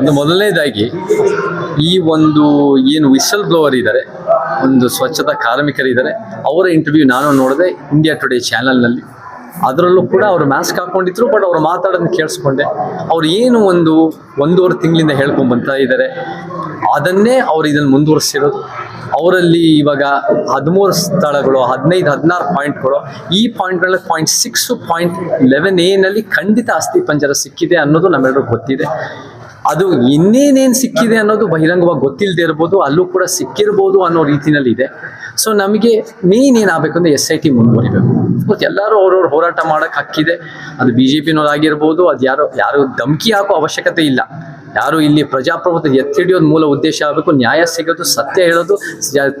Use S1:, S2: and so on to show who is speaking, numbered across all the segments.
S1: ಒಂದು ಮೊದಲನೇದಾಗಿ ಈ ಒಂದು ಏನು ವಿಸಲ್ ಬ್ಲೋವರ್ ಇದ್ದಾರೆ, ಒಂದು ಸ್ವಚ್ಛತಾ ಕಾರ್ಮಿಕರಿದ್ದಾರೆ, ಅವರ ಇಂಟರ್ವ್ಯೂ ನಾನು ನೋಡಿದೆ ಇಂಡಿಯಾ ಟುಡೇ ಚಾನಲ್ನಲ್ಲಿ ಅದರಲ್ಲೂ ಕೂಡ ಅವರು ಮಾಸ್ಕ್ ಹಾಕೊಂಡಿದ್ರು ಬಟ್ ಅವ್ರು ಮಾತಾಡೋದನ್ನು ಕೇಳಿಸ್ಕೊಂಡೆ. ಅವ್ರು ಏನು ಒಂದು ಒಂದೂವರೆ ತಿಂಗಳಿಂದ ಹೇಳ್ಕೊಂಡ್ಬಂತ ಇದ್ದಾರೆ. ಅದನ್ನೇ ಅವ್ರು ಇದನ್ನು ಮುಂದುವರಿಸಿರೋದು. ಅವರಲ್ಲಿ ಇವಾಗ ಹದಿಮೂರು ಸ್ಥಳಗಳು, ಹದಿನೈದು, ಹದಿನಾರು ಪಾಯಿಂಟ್ಗಳು, ಈ ಪಾಯಿಂಟ್ಗಳಲ್ಲಿ ಪಾಯಿಂಟ್ ಸಿಕ್ಸು ಪಾಯಿಂಟ್ ಲೆವೆನ್ ಎನಲ್ಲಿ ಖಂಡಿತ ಅಸ್ಥಿ ಪಂಜರ ಸಿಕ್ಕಿದೆ ಅನ್ನೋದು ನಮ್ಮೆಲ್ಲರೂ ಗೊತ್ತಿದೆ. ಅದು ಇನ್ನೇನೇನು ಸಿಕ್ಕಿದೆ ಅನ್ನೋದು ಬಹಿರಂಗವಾಗಿ ಗೊತ್ತಿಲ್ಲದೆ ಇರ್ಬೋದು, ಅಲ್ಲೂ ಕೂಡ ಸಿಕ್ಕಿರ್ಬೋದು ಅನ್ನೋ ರೀತಿಯಲ್ಲಿದೆ ಸೊ ನಮಗೆ ಮೇನ್ ಏನಾಗಬೇಕು ಅಂದರೆ ಎಸ್ ಐ ಟಿ ಮುಂದುವರಿಬೇಕು. ಎಲ್ಲರೂ ಅವ್ರವ್ರ ಹೋರಾಟ ಮಾಡೋಕ್ಕೆ ಹಕ್ಕಿದೆ. ಅದು ಬಿ ಜೆ ಪಿನವರಾಗಿರ್ಬೋದು ಅದು ಯಾರೋ ಯಾರು ಧಮಕಿ ಹಾಕೋ ಅವಶ್ಯಕತೆ ಇಲ್ಲ. ಯಾರು ಇಲ್ಲಿ ಪ್ರಜಾಪ್ರಭುತ್ವ ಎತ್ತಿಡಿಯೋದು ಮೂಲ ಉದ್ದೇಶ ಆಗಬೇಕು, ನ್ಯಾಯ ಸಿಗೋದು, ಸತ್ಯ ಹೇಳೋದು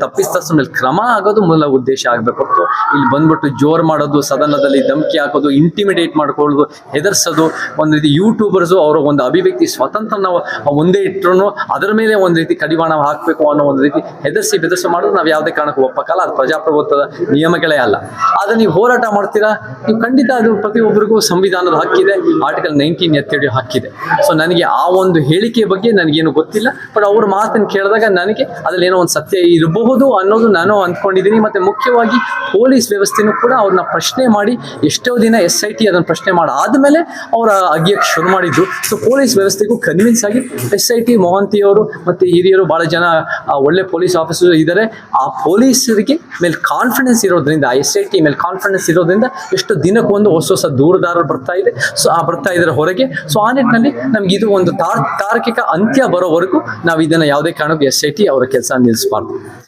S1: ತಪ್ಪಿಸ್ತಾ ಕ್ರಮ ಆಗೋದು ಮೂಲ ಉದ್ದೇಶ ಆಗಬೇಕು ಹೊರತು. ಇಲ್ಲಿ ಬಂದ್ಬಿಟ್ಟು ಜೋರ್ ಮಾಡೋದು, ಸದನದಲ್ಲಿ ಧಮಕಿ ಹಾಕೋದು ಇಂಟಿಮಿಡೇಟ್ ಮಾಡ್ಕೊಳ್ಳೋದು, ಹೆದರ್ಸೋದು, ಒಂದು ರೀತಿ ಯೂಟ್ಯೂಬರ್ಸು ಅವರ ಒಂದು ಅಭಿವ್ಯಕ್ತಿ ಸ್ವತಂತ್ರ ನಾವು ಒಂದೇ ಇಟ್ಟರು ಅದರ ಮೇಲೆ ಒಂದು ರೀತಿ ಕಡಿವಾಣ ಹಾಕಬೇಕು ಅನ್ನೋ ಒಂದು ರೀತಿ ಹೆದರ್ಸಿ ಬೆದರ್ಸಿ ಮಾಡೋದು ನಾವು ಯಾವುದೇ ಕಾರಣಕ್ಕೂ ಒಪ್ಪಕ್ಕಲ್ಲ. ಅದು ಪ್ರಜಾಪ್ರಭುತ್ವದ ನಿಯಮಗಳೇ ಅಲ್ಲ. ಆದರೆ ನೀವು ಹೋರಾಟ ಮಾಡ್ತೀರಾ? ನೀವು ಖಂಡಿತ ಅದು ಪ್ರತಿಯೊಬ್ಬರಿಗೂ ಸಂವಿಧಾನದ ಹಕ್ಕಿದೆ ಆರ್ಟಿಕಲ್ ನೈನ್ಟೀನ್ ಎತ್ತಿಡಿಯೋ ಹಕ್ಕಿದೆ. ಸೊ ನನಗೆ ಆ ಒಂದು ಹೇಳಿಕೆ ಬಗ್ಗೆ ನನಗೇನು ಗೊತ್ತಿಲ್ಲ. ಬಟ್ ಅವ್ರ ಮಾತನ್ನು ಕೇಳಿದಾಗ ನನಗೆ ಅದ್ರಲ್ಲಿ ಏನೋ ಒಂದು ಸತ್ಯ ಇರಬಹುದು ಅನ್ನೋದು ನಾನು ಅಂದ್ಕೊಂಡಿದ್ದೀನಿ. ಮತ್ತು ಮುಖ್ಯವಾಗಿ ಪೊಲೀಸ್ ವ್ಯವಸ್ಥೆನೂ ಕೂಡ ಅವ್ರನ್ನ ಪ್ರಶ್ನೆ ಮಾಡಿ ಎಷ್ಟೋ ದಿನ ಎಸ್ ಐ ಟಿ ಅದನ್ನು ಪ್ರಶ್ನೆ ಮಾಡಾದ್ಮೇಲೆ ಅವರ ಅಗಿಯಕ್ಕೆ ಶುರು ಮಾಡಿದ್ದು ಸೊ ಪೊಲೀಸ್ ವ್ಯವಸ್ಥೆಗೂ ಕನ್ವಿನ್ಸ್ ಆಗಿ ಎಸ್ ಐ ಟಿ ಮೋಹಂತಿಯವರು ಮತ್ತು ಹಿರಿಯರು ಭಾಳ ಜನ ಒಳ್ಳೆ ಪೊಲೀಸ್ ಆಫೀಸರ್ ಇದ್ದಾರೆ. ಆ ಪೊಲೀಸರಿಗೆ ಮೇಲೆ ಕಾನ್ಫಿಡೆನ್ಸ್ ಇರೋದ್ರಿಂದ ಎಸ್ ಐ ಟಿ ಮೇಲೆ ಕಾನ್ಫಿಡೆನ್ಸ್ ಇರೋದ್ರಿಂದ ಎಷ್ಟು ದಿನಕ್ಕೊಂದು ಹೊಸ ಹೊಸ ದೂರದಾರರು ಬರ್ತಾ ಇದೆ. ಸೊ ಆ ಬರ್ತಾ ಇದ್ದಾರೆ ಹೊರಗೆ. ಸೊ ಆ ನಿಟ್ಟಿನಲ್ಲಿ ನಮ್ಗೆ ಇದು ಒಂದು ತಾರ್ ತಾರ್ಕಿಕ ಅಂತ್ಯ ಬರೋವರೆಗೂ ನಾವು ಇದನ್ನ ಯಾವುದೇ ಕಾರಣಕ್ಕೂ ಎಸ್ ಐ ಟಿ ಅವರ ಕೆಲಸ ನಿಲ್ಲಿಸಬಾರ್ದು.